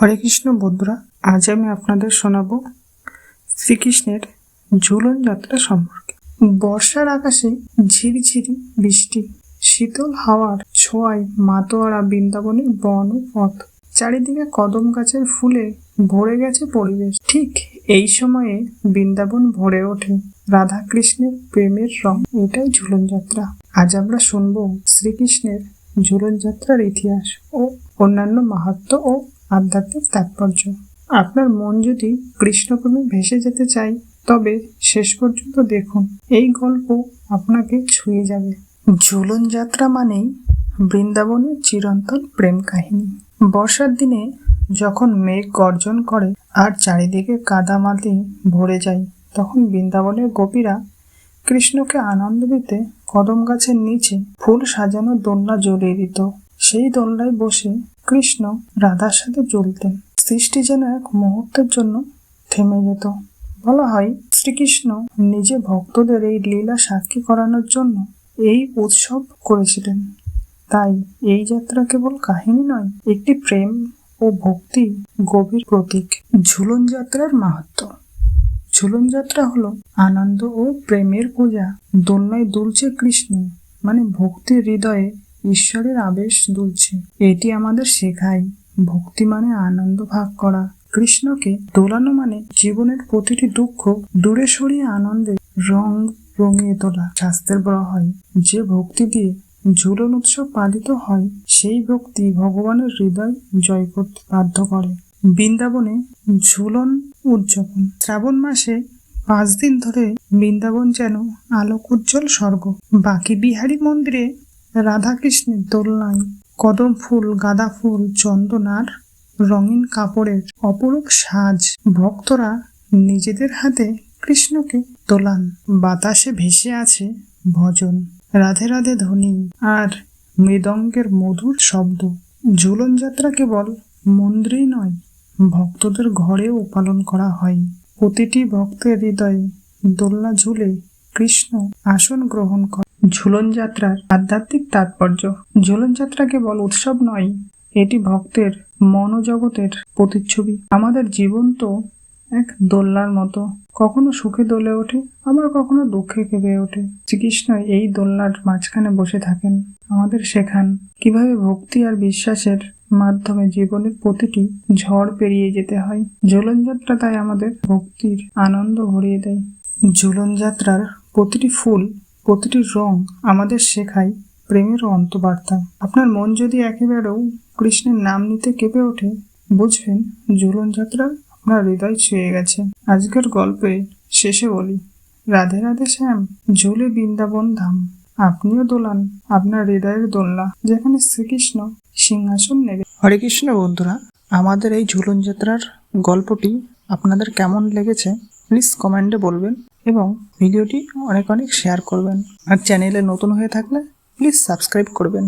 হরে কৃষ্ণ বন্ধুরা, আজ আমি আপনাদের শোনাবো শ্রীকৃষ্ণের ঝুলন যাত্রা সম্পর্কে। বর্ষার আকাশে ঝিরিঝিরি বৃষ্টি, শীতল হাওয়ার ছোঁয়ায় মাতোয়ারা বৃন্দাবনের বন ও পথ, চারিদিকে কদম গাছের ফুলে ভরে গেছে পরিবেশ। ঠিক এই সময়ে বৃন্দাবন ভরে ওঠে রাধা কৃষ্ণের প্রেমের রং। এটাই ঝুলন যাত্রা। আজ আমরা শুনব শ্রীকৃষ্ণের ঝুলন যাত্রার ইতিহাস ও অন্যান্য মাহাত্ম ও আধ্যাত্মিক তাৎপর্য। আপনার মন যদি কৃষ্ণপ্রেমে ভেসে যেতে চায়, তবে শেষ পর্যন্ত দেখুন, এই গল্প আপনাকে ছুঁয়ে যাবে। ঝুলন যাত্রা মানেই বৃন্দাবনের চিরন্তন প্রেম কাহিনী। বর্ষার দিনে যখন মেঘ গর্জন করে আর চারিদিকে কাদামাটি ভরে যায়, তখন বৃন্দাবনের গোপীরা কৃষ্ণকে আনন্দ দিতে কদম গাছের নিচে ফুল সাজানো দোলনা জ্বলিয়ে দিত। সেই দোলনায় বসে কৃষ্ণ রাধার সাথে চলতেন সৃষ্টি যেন এক মুহূর্তের জন্য থেমে যেত। বলা হয়, শ্রীকৃষ্ণ নিজে ভক্তদের এই লীলা সাক্ষী করানোর জন্য এই উৎসব করেছিলেন। তাই এই যাত্রা কেবল কাহিনী নয়, একটি প্রেম ও ভক্তি গভীর প্রতীক। ঝুলন যাত্রার মাহাত্ম্য ঝুলন যাত্রা হলো আনন্দ ও প্রেমের পূজা। দোলনায় দুলছে কৃষ্ণ মানে ভক্তির হৃদয়ে ঈশ্বরের আবেশ দুলছে। এটি আমাদের শেখায়। ভক্তি মানে আনন্দ ভাগ করা। কৃষ্ণকে দোলানো মানে জীবনের প্রতিটি দুঃখ দূরে সরিয়ে আনন্দে রং রঙিয়ে তোলা। শাস্ত্রের বলা হয়, যে ভক্তি দিয়ে ঝুলন উৎসব পালিত হয়, সেই ভক্তি ভগবানের হৃদয় জয় করতে বাধ্য করে। বৃন্দাবনে ঝুলন উদযাপন। শ্রাবণ মাসে পাঁচ দিন ধরে বৃন্দাবন যেন আলোক উজ্জ্বল স্বর্গ। বাকি বিহারী মন্দিরে রাধাকৃষ্ণের দোলনায় কদম ফুল, গাঁদা ফুল, চন্দন আর রঙিন কাপড়ের অপরূপ সাজ। ভক্তরা নিজেদের হাতে কৃষ্ণকে তোলান বাতাসে ভেসে আছে ভজন। রাধে রাধে ধ্বনি আর মৃদঙ্গের মধুর শব্দ। ঝুলন যাত্রা কেবল মন্দিরেই নয়, ভক্তদের ঘরেও পালন করা হয়। প্রতিটি ভক্তের হৃদয়ে দোলনা ঝুলে কৃষ্ণ আসন গ্রহণ করে ঝুলন যাত্রার আধ্যাত্মিক তাৎপর্য। ঝুলন যাত্রা কেবল উৎসব নয়, এটি ভক্তের মনোজগতের প্রতিচ্ছবি। আমাদের জীবন তো এক দোলনার মতো। কখনো সুখে দোলে ওঠে, আবার কখনো দুঃখে কেঁপে ওঠে। শ্রীকৃষ্ণ এই দোলনার মাঝখানে বসে থাকেন। আমাদের শেখান কীভাবে ভক্তি আর বিশ্বাসের মাধ্যমে জীবনের প্রতিটি ঝড় পেরিয়ে যেতে হয়। ঝুলন যাত্রা তাই আমাদের ভক্তির আনন্দ ভরিয়ে দেয়। ঝুলন যাত্রার প্রতিটি ফুল প্রতিটি রং আমাদের শেখায় প্রেমের অন্তবার্তা। আপনার মন যদি একেবারেও কৃষ্ণের নাম নিতে কেঁপে ওঠে, বুঝবেন ঝুলন যাত্রা আপনার হৃদয় ছুঁয়ে গেছে। আজকের গল্পে শেষে বলি, রাধে রাধে শ্যাম, ঝুলে বৃন্দাবন ধাম। আপনিও দোলান আপনার হৃদয়ের দোলনা, যেখানে শ্রীকৃষ্ণ সিংহাসন নেবে। হরে কৃষ্ণ বন্ধুরা, আমাদের এই ঝুলন যাত্রার গল্পটি আপনাদের কেমন লেগেছে প্লিজ কমেন্টে বলবেন এবং ভিডিওটি অনেক অনেক শেয়ার করবেন। আর চ্যানেলে নতুন হয়ে থাকলে প্লিজ সাবস্ক্রাইব করবেন।